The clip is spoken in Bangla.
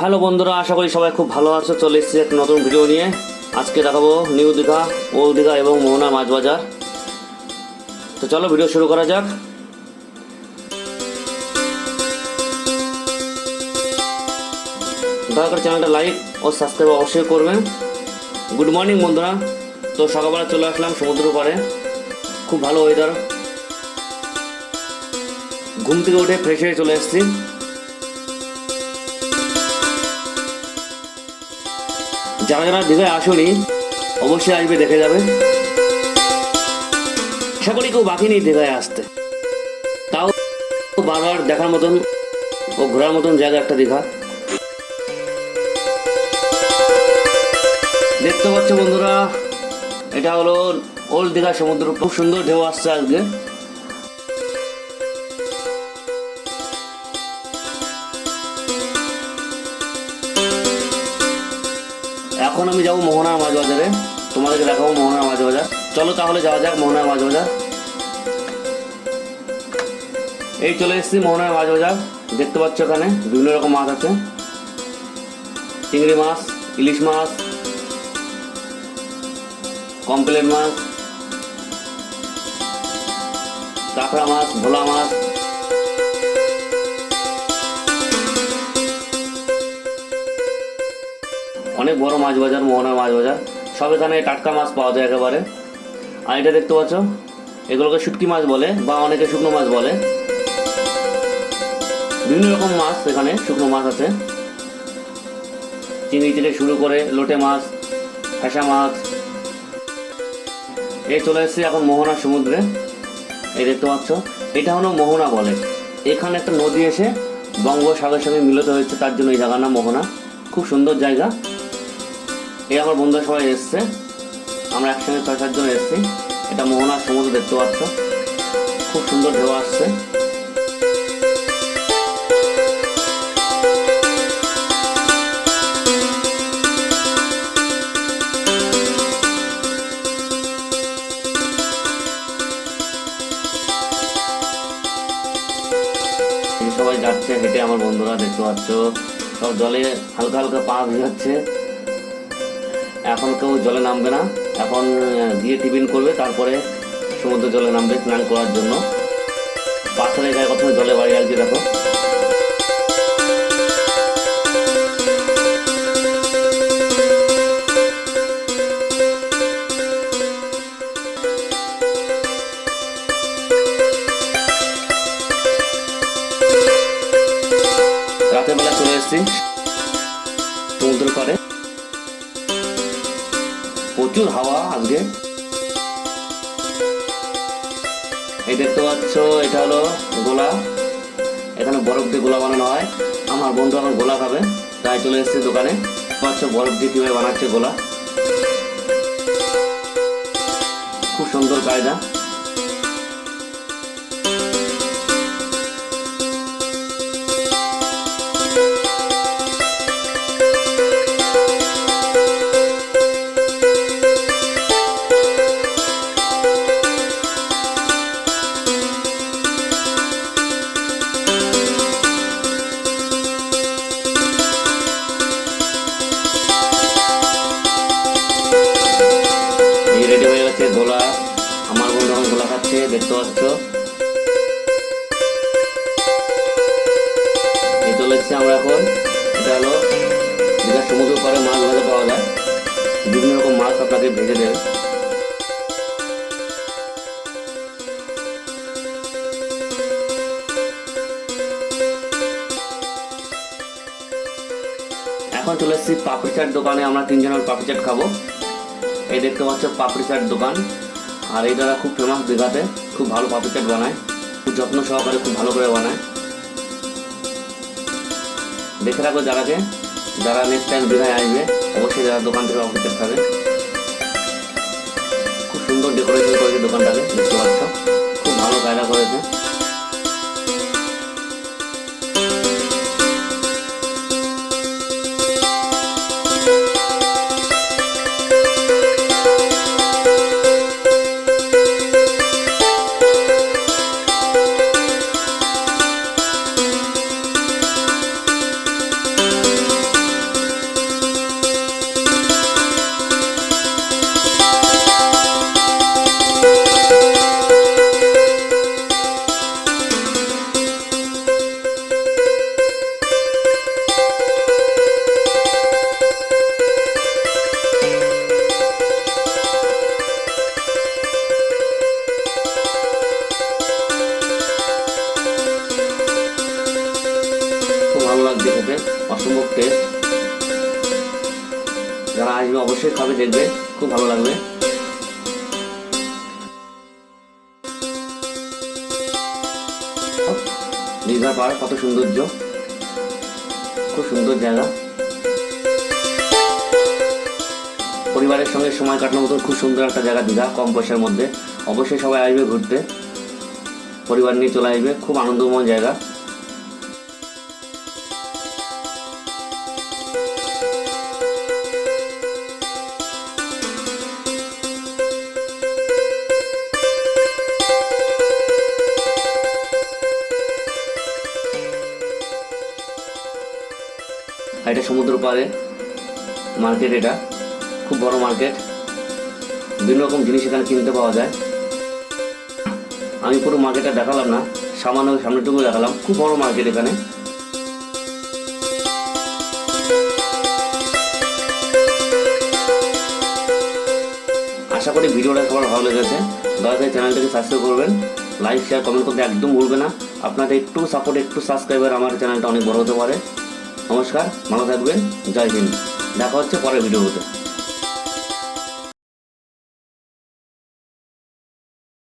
হ্যালো বন্ধুরা, আশা করি সবাই খুব ভালো আছো। চলে এসেছি এক নতুন ভিডিও নিয়ে। আজকে দেখাবো নিউ দীঘা, ওল্ড দীঘা এবং মোহনা মাছ বাজার। তো চলো ভিডিও শুরু করা যাক। দয়া করে চ্যানেলটা লাইক ও সাবস্ক্রাইব অবশ্যই করবেন। গুড মর্নিং বন্ধুরা। তো সকালবেলা চলে আসলাম সমুদ্র পাড়ে। খুব ভালো ওয়েদার ঘুম থেকে উঠে ফ্রেশ হয়ে চলে এসেছি। যারা যারা দীঘায় আসনি, অবশ্যই আসবে, দেখে যাবে। আশা করি কেউ বাকি নেই দীঘায় আসতে। তাও বারবার দেখার মতন ও ঘোরার মতন জায়গা একটা দীঘা দেখতে পাচ্ছ বন্ধুরা, এটা হলো ওল্ড দীঘা সমুদ্র। খুব সুন্দর ঢেউ আসছে আজকে। এখন আমি যাব মোহনার মাছ বাজারে। তোমাদেরকে দেখাবো মোহনার মাছ বাজার। চলো তাহলে যাওয়া যাক মোহনার মাছ বাজার। এই চলে এসেছি মোহনার মাছ বাজার। দেখতে পাচ্ছ এখানে বিভিন্ন রকম মাছ আছে। চিংড়ি মাছ, ইলিশ মাছ, কমপ্লেট মাছ, কাঁকড়া মাছ, ভোলা মাছ অনেক বড় মাছ বাজার, মোহনার মাছ বাজার। সব এখানে টাটকা মাছ পাওয়া যায় একেবারে। আর এটা দেখতে পাচ্ছ, এগুলোকে শুটকি মাছ বলে বা অনেকে শুকনো মাছ বলে। বিভিন্ন রকম মাছ এখানে, শুকনো মাছ আছে। চিংড়ি থেকে শুরু করে লোটে মাছ ফ্যাসা মাছ। এই চলে এসেছি এখন মোহনা সমুদ্রে। এই দেখতে পাচ্ছ, এটা হলো মোহনা বলে। এখানে একটা নদী এসে বঙ্গোসাগরের সঙ্গে মিলিত হয়েছে, তার জন্য এই জায়গার নাম মোহনা। খুব সুন্দর জায়গা। এই আমার বন্ধুরা সবাই এসছে। আমরা একসঙ্গে ছয় সাতজন এসেছি। এটা মোহনার সমুদ্র, দেখতে পাচ্ছ। খুব সুন্দর ঢেউ আসছে। সবাই যাচ্ছে, হেঁটে আমার বন্ধুরা, দেখতে পাচ্ছ। সব জলে হালকা হালকা পা ভিজাচ্ছে। এখন কেউ জলে নামবে না। এখন গিয়ে টিফিন করবে, তারপরে সমুদ্র জলে নামবে স্নান করার জন্য। পাথরের গায়ে কথা জলে বাড়ি লাগছে দেখো। রাতের বেলা চলে এসেছি সমুদ্র পাড়ে প্রচুর হাওয়া আজকে? এই দেখতে পাচ্ছ, এটা হলো গোলা। এখানে বরফ দিয়ে গোলা বানানো হয়। আমার বন্ধু আমার গোলা খাবে, তাই চলে এসেছে দোকানে। পাচ্ছ বরফ দিয়ে কীভাবে বানাচ্ছে গোলা। খুব সুন্দর কায়দা। গোলা খাচ্ছে দেখতে পাচ্ছ? এই আমরা এখন, এটা হলো দীঘার সমুদ্র মাছ পাওয়া যায়। বিভিন্ন রকম মাছ আপনাকে ভেজে এখন চলে এসেছি পাপড়ি চাট দোকানে, আমরা তিনজনের পাপড়ি চাট খাব। এই দেখতে পাচ্ছ, পাপড়ি চাট দোকান। আর এই দাদা খুব ফেমাস দীঘাতে, খুব ভালো পাপড়ি চাট বানায়, খুব যত্ন সহকারে খুব ভালো করে বানায়। দেখে রাখো যারাকে যারা নেক্সট টাইম দীঘায় আসবে, অবশ্যই যারা দোকান থেকে পাপড়ি চাট খাবে খুব সুন্দর ডেকোরেশন করেছে দোকানটাকে, দেখতে পাচ্ছ। খুব ভালো কায়দা করেছে। অসম্ভব টেস্ট যারা আসবে অবশ্যই খাবে, দেখবে, খুব ভালো লাগবে। দীঘা পাহাড় কত সৌন্দর্য, খুব সুন্দর জায়গা। পরিবারের সঙ্গে সময় কাটানোর মতো খুব সুন্দর একটা জায়গা, দীঘা, কম পয়সার মধ্যে। অবশ্যই সবাই আসবে ঘুরতে। পরিবার নিয়ে চলে আসবে, খুব আনন্দময় জায়গা। এটা সমুদ্র পাড়ে মার্কেট এটা, খুব বড় মার্কেট বিভিন্ন রকম জিনিস এখানে কিনতে পাওয়া যায়। আমি পুরো মার্কেটটা দেখালাম না, সামান্য সামনেটুকু দেখালাম। খুব বড় মার্কেট এখানে। আশা করি ভিডিওটা সবার ভালো লেগেছে। দয়া করে চ্যানেলটাকে সাবস্ক্রাইব করবেন। লাইক শেয়ার কমেন্ট করতে একদম ভুলবে না। আপনাদের একটু সাপোর্ট একটু সাবস্ক্রাইবার আমার চ্যানেলটা অনেক বড় হতে পারে। নমস্কার ভালো থাকবেন জয় হিন্দ। দেখা হচ্ছে পরের ভিডিওতে।